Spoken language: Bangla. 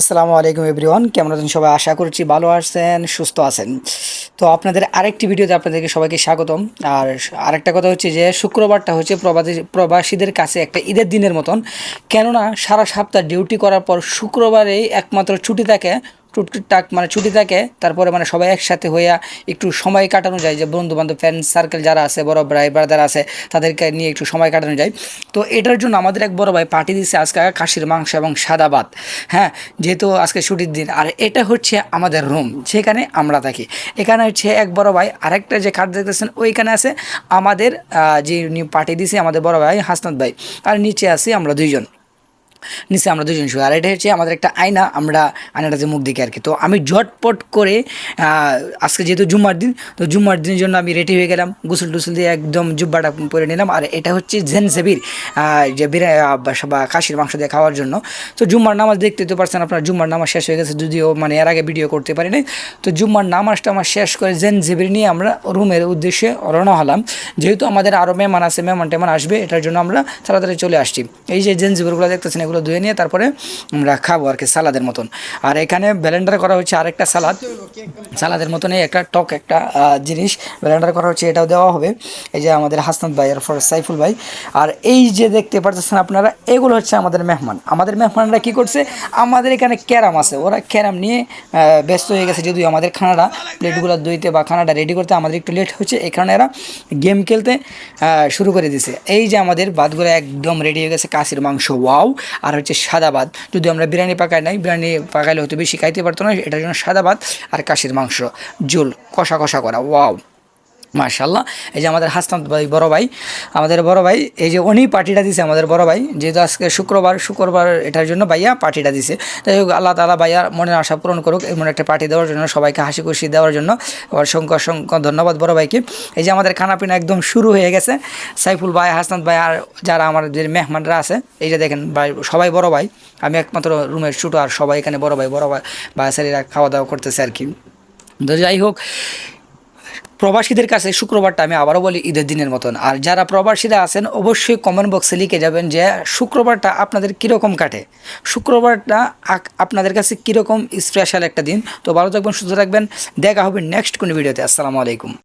আসসালামু আলাইকুম এভরিওয়ান। কেমন আছেন সবাই? আশা করছি ভালো আছেন, সুস্থ আছেন। তো আপনাদের আরেকটি ভিডিওতে আপনাদেরকে সবাইকে স্বাগতম। আর আরেকটা কথা হচ্ছে যে, শুক্রবারটা হচ্ছে প্রবাসী, প্রবাসীদের কাছে একটা ঈদের দিনের মতন। কেননা সারা সপ্তাহ ডিউটি করার পর শুক্রবারেই একমাত্র ছুটি থাকে টুকটাক মানে ছুটি থাকে, তারপরে মানে সবাই একসাথে হইয়া একটু সময় কাটানো যায়, যে বন্ধু বান্ধব ফ্রেন্ড সার্কেল যারা আছে, বড় ভাই ব্রাদার আছে, তাদেরকে নিয়ে একটু সময় কাটানো যায়। তো এটার জন্য আমাদের এক বড় ভাই পার্টি দিচ্ছে আজকে খাসির মাংস এবং সাদা ভাত। হ্যাঁ যেহেতু আজকে ছুটির দিন, আর এটা হচ্ছে আমাদের রুম সেখানে আমরা থাকি। এখানে হচ্ছে এক বড় ভাই, আরেকটা যে খাট দেখতেছেন, ওইখানে আছে আমাদের যে পার্টি দিছে আমাদের বড় ভাই হাসনাত ভাই। আর নিচে আছি আমরা দুইজন। নিচে আমরা দুজন শুয়ে আর এটা হচ্ছে আমাদের একটা আয়না, আমরা আয়নাটাতে মুখ দেখি আর কি। তো আমি ঝটপট করে আজকে যেহেতু জুম্মার দিন, তো জুম্মার দিনের জন্য আমি রেডি হয়ে গেলাম, গোসল টুসল দিয়ে একদম জুব্বাটা পরে নিলাম। আর এটা হচ্ছে জেন সেবির যে বিরা বা খাসির মাংস দিয়ে খাওয়ার জন্য। তো জুম্মার নামাজ দেখতে তো পারছেন আপনার, জুম্মার নামাজ শেষ হয়ে গেছে, যদিও মানে এর আগে ভিডিও করতে পারি নাই তো জুম্মার নামাজটা আমার শেষ করে জেন জেবির নিয়ে আমরা রুমের উদ্দেশ্যে রওনা হলাম। যেহেতু আমাদের আরও মেহমান আছে মেহমান টেমান আসবে, এটার জন্য আমরা তাড়াতাড়ি চলে আসছি। এই যে জেন জেবিরগুলো দেখতেছেন, এগুলো ধুয়ে নিয়ে তারপরে আমরা খাব আর কি সালাদের মতন। আর এখানে ব্লেন্ডার করা হচ্ছে আরেকটা সালাদ। সালাদের মতনই একটা টক, একটা জিনিস ব্লেন্ডার করা হচ্ছে, এটাও দেওয়া হবে। এই যে আমাদের হাসনাত ভাই আর ফর সাইফুল ভাই। আর এই যে দেখতে পারতেছেন আপনারা, এগুলো হচ্ছে আমাদের মেহমান। আমাদের মেহমানরা কি করছে, আমাদের এখানে ক্যারাম আছে। ওরা ক্যারাম নিয়ে ব্যস্ত হয়ে গেছে, যদিও আমাদের খানাটা প্লেটগুলো ধুইতে বা খানাটা রেডি করতে আমাদের একটু লেট হচ্ছে, এই কারণে এরা গেম খেলতে শুরু করে দিছে। এই যে আমাদের ভাতগুলো একদম রেডি হয়ে গেছে, কাশির মাংস ওয়াও আর হচ্ছে সাদা ভাত যদি আমরা বিরিয়ানি পাকাই নাই, বিরিয়ানি পাকাইলে হয়তো বেশি খাইতে পারতো না, এটার জন্য সাদা ভাত আর কাশির মাংস। ঝোল কষা কষা করা, ওয়াও। মার্শাল্লাহ এই যে আমাদের হাসনাত ভাই বড় ভাই, আমাদের বড় ভাই, এই যে উনি পার্টিটা দিছে আমাদের বড় ভাই, যেহেতু আজকে শুক্রবার শুক্রবার এটার জন্য ভাইয়া পার্টিটা দিছে। তাই হোক, আল্লাহ তালা ভাইয়া মনের আশা পূরণ করুক, এমন একটা পার্টি দেওয়ার জন্য, সবাইকে হাসি খুশি দেওয়ার জন্য। অসংখ্য অসংখ্য ধন্যবাদ বড় ভাইকে। এই যে আমাদের খানাপিনা একদম শুরু হয়ে গেছে। সাইফুল ভাই, হাসনাত ভাই আর যারা আমাদের মেহমানরা আছে, এই যে দেখেন ভাই, সবাই বড় ভাই। আমি একমাত্র রুমের ছোটো আর সবাই এখানে বড় ভাই বড় ভাই বাসারিরা খাওয়া দাওয়া করতেছে আর কি। যাই হোক প্রবাসীদের কাছে শুক্রবারটা আমি আবারও বলি ঈদের দিনের মতন। আর যারা প্রবাসীরা আছেন, অবশ্যই কমেন্ট বক্সে লিখে যাবেন যে, শুক্রবারটা আপনাদের কীরকম কাটে? শুক্রবারটা আপনাদের কাছে কীরকম স্পেশাল একটা দিন? তো ভালো থাকবেন, সুস্থ থাকবেন। দেখা হবে নেক্সট কোনো ভিডিওতে। আসসালামু আলাইকুম।